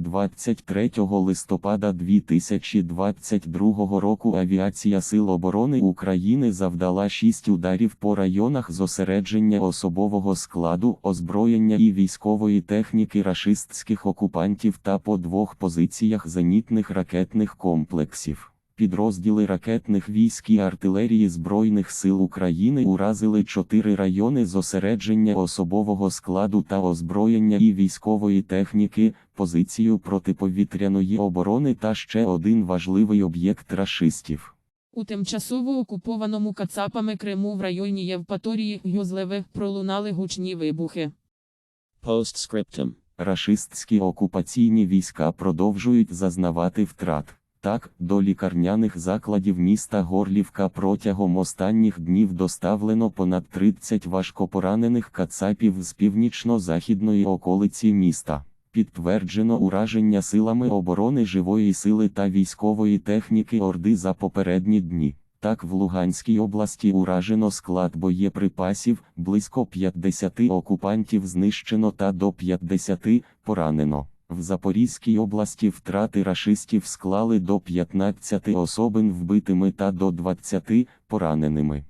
23 листопада 2022 року Авіація Сил оборони України завдала 6 ударів по районах зосередження особового складу, озброєння і військової техніки рашистських окупантів та по двох позиціях зенітних ракетних комплексів. Підрозділи ракетних військ і артилерії Збройних сил України уразили чотири райони зосередження особового складу та озброєння і військової техніки, позицію протиповітряної оборони та ще один важливий об'єкт рашистів. У тимчасово окупованому Кацапами Криму в районі Євпаторії Гюзлеве пролунали гучні вибухи. Postscriptum. Рашистські окупаційні війська продовжують зазнавати втрат. Так, до лікарняних закладів міста Горлівка протягом останніх днів доставлено понад 30 важкопоранених кацапів з північно-західної околиці міста. Підтверджено ураження силами оборони живої сили та військової техніки Орди за попередні дні. Так, в Луганській області уражено склад боєприпасів, близько 50 окупантів знищено та до 50 поранено. В Запорізькій області втрати рашистів склали до 15 особин вбитими та до 20 пораненими.